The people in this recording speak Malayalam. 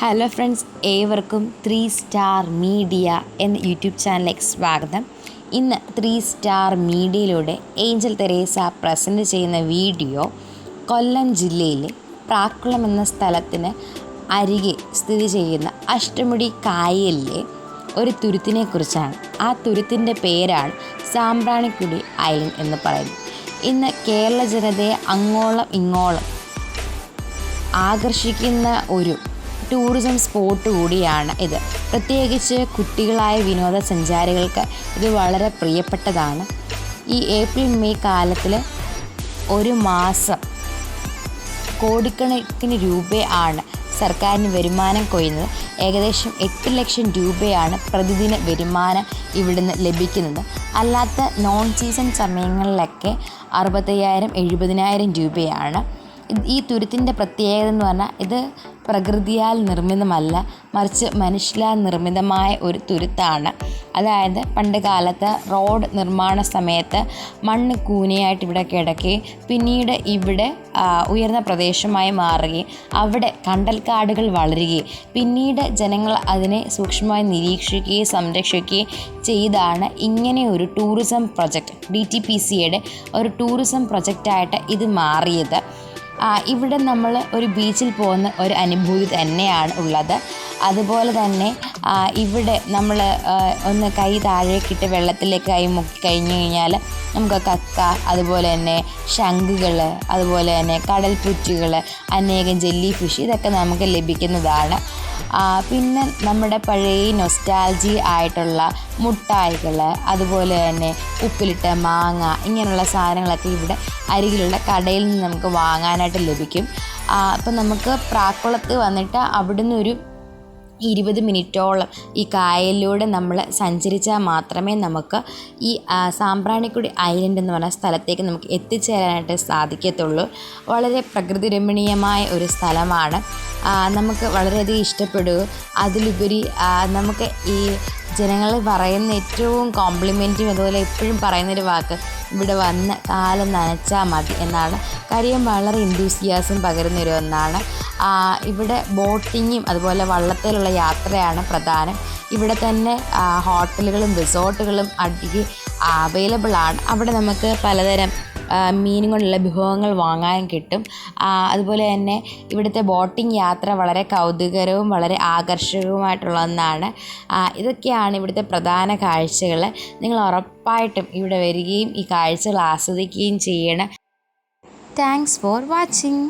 ഹലോ ഫ്രണ്ട്സ് ഏവർക്കും ത്രീ സ്റ്റാർ മീഡിയ എന്ന യൂട്യൂബ് ചാനലിലേക്ക് സ്വാഗതം. ഇന്ന് ത്രീ സ്റ്റാർ മീഡിയയിലൂടെ ഏഞ്ചൽ തെരേസ പ്രസന്റ് ചെയ്യുന്ന വീഡിയോ കൊല്ലം ജില്ലയിലെ പ്രാക്കുളം എന്ന സ്ഥലത്തിന് അരികെ സ്ഥിതി ചെയ്യുന്ന അഷ്ടമുടി കായലിലെ ഒരു തുരുത്തിനെ കുറിച്ചാണ്. ആ തുരുത്തിന്റെ പേരാണ് സാമ്പ്രാണിക്കുടി ഐലൻഡ് എന്ന് പറയുന്നത്. ഇന്ന് കേരള ജനതയെ അങ്ങോളം ഇങ്ങോളം ആകർഷിക്കുന്ന ഒരു ടൂറിസം സ്പോട്ട് കൂടിയാണ് ഇത്. പ്രത്യേകിച്ച് കുട്ടികളായ വിനോദസഞ്ചാരികൾക്ക് ഇത് വളരെ പ്രിയപ്പെട്ടതാണ്. ഈ ഏപ്രിൽ മെയ് കാലത്തിൽ ഒരു മാസം കോടിക്കണക്കിന് രൂപയാണ് സർക്കാരിന് വരുമാനം കൊയ്യുന്നത്. ഏകദേശം എട്ട് ലക്ഷം രൂപയാണ് പ്രതിദിന വരുമാനം ഇവിടുന്ന് ലഭിക്കുന്നത്. അല്ലാത്ത നോൺ സീസൺ സമയങ്ങളിലൊക്കെ അറുപത്തയ്യായിരം എഴുപതിനായിരം രൂപയാണ് ഈ തുരുത്തിന്റെ പ്രത്യേകത എന്ന് പറഞ്ഞാൽ ഇത് പ്രകൃതിയാൽ നിർമ്മിതമല്ല മറിച്ച് മനുഷ്യരാൽ നിർമ്മിതമായ ഒരു തുരുത്താണ്. അതായത് പണ്ട് കാലത്ത് റോഡ് നിർമ്മാണ സമയത്ത് മണ്ണ് കൂനയായിട്ട് ഇവിടെ കിടക്കുകയും പിന്നീട് ഇവിടെ ഉയർന്ന പ്രദേശമായി മാറുകയും അവിടെ കണ്ടൽക്കാടുകൾ വളരുകയും പിന്നീട് ജനങ്ങൾ അതിനെ സൂക്ഷ്മമായി നിരീക്ഷിക്കുകയും സംരക്ഷിക്കുകയും ചെയ്താണ് ഇങ്ങനെ ഒരു tourism project D T P സിയുടെ ഒരു ടൂറിസം പ്രൊജക്റ്റായിട്ട് ഇത് മാറിയത്. ഇവിടെ നമ്മൾ ഒരു ബീച്ചിൽ പോകുന്ന ഒരു അനുഭൂതി തന്നെയാണ് ഉള്ളത്. അതുപോലെ തന്നെ ഇവിടെ നമ്മൾ ഒന്ന് കൈ താഴേക്കിട്ട് വെള്ളത്തിലേക്ക് കൈ മുക്കി കഴിഞ്ഞു കഴിഞ്ഞാൽ നമുക്ക് കക്ക അതുപോലെ തന്നെ ശംഖുകൾ അതുപോലെ തന്നെ കടൽപ്പുറ്റുകൾ അനേകം ജെല്ലി ഫിഷ് ഇതൊക്കെ നമുക്ക് ലഭിക്കുന്നതാണ്. പിന്നെ നമ്മുടെ പഴയ നൊസ്റ്റാൾജി ആയിട്ടുള്ള മുട്ടായികൾ അതുപോലെ തന്നെ ഉപ്പിലിട്ട മാങ്ങ ഇങ്ങനെയുള്ള സാധനങ്ങളൊക്കെ ഇവിടെ അരികിലുള്ള കടയിൽ നിന്ന് നമുക്ക് വാങ്ങാനായിട്ട് ലഭിക്കും. അപ്പം നമുക്ക് പ്രാക്കുളത്ത് വന്നിട്ട് അവിടുന്ന് ഒരു ഇരുപത് മിനിറ്റോളം ഈ കായലിലൂടെ നമ്മൾ സഞ്ചരിച്ചാൽ മാത്രമേ നമുക്ക് ഈ സാമ്പ്രാണിക്കുടി ഐലൻഡ് എന്ന് പറഞ്ഞ സ്ഥലത്തേക്ക് നമുക്ക് എത്തിച്ചേരാനായിട്ട് സാധിക്കത്തുള്ളൂ. വളരെ പ്രകൃതി രമണീയമായ ഒരു സ്ഥലമാണ്. നമുക്ക് വളരെയധികം ഇഷ്ടപ്പെടുകയും അതിലുപരി നമുക്ക് ഈ ജനങ്ങൾ പറയുന്ന ഏറ്റവും കോംപ്ലിമെന്റും അതുപോലെ എപ്പോഴും പറയുന്നൊരു വാക്ക് ഇവിടെ വന്ന് കാലം നനച്ചാൽ മതി എന്നാണ്. കാര്യം വളരെ ഇൻഡ്യൂസിയാസം പകരുന്നൊരു ഒന്നാണ്. ഇവിടെ ബോട്ടിങ്ങും അതുപോലെ വള്ളത്തിലുള്ള യാത്രയാണ് പ്രധാനം. ഇവിടെ തന്നെ ഹോട്ടലുകളും റിസോർട്ടുകളും അടിക്ക് അവൈലബിൾ ആണ്. അവിടെ നമുക്ക് പലതരം മീനും കൊണ്ടുള്ള വിഭവങ്ങൾ വാങ്ങാൻ കിട്ടും. അതുപോലെ തന്നെ ഇവിടുത്തെ ബോട്ടിംഗ് യാത്ര വളരെ കൗതുകരവും വളരെ ആകർഷകവുമായിട്ടുള്ള ഒന്നാണ്. ഇതൊക്കെയാണ് ഇവിടുത്തെ പ്രധാന കാഴ്ചകൾ. നിങ്ങൾ ഉറപ്പായിട്ടും ഇവിടെ വരികയും ഈ കാഴ്ചകൾ ആസ്വദിക്കുകയും ചെയ്യണം. Thanks for watching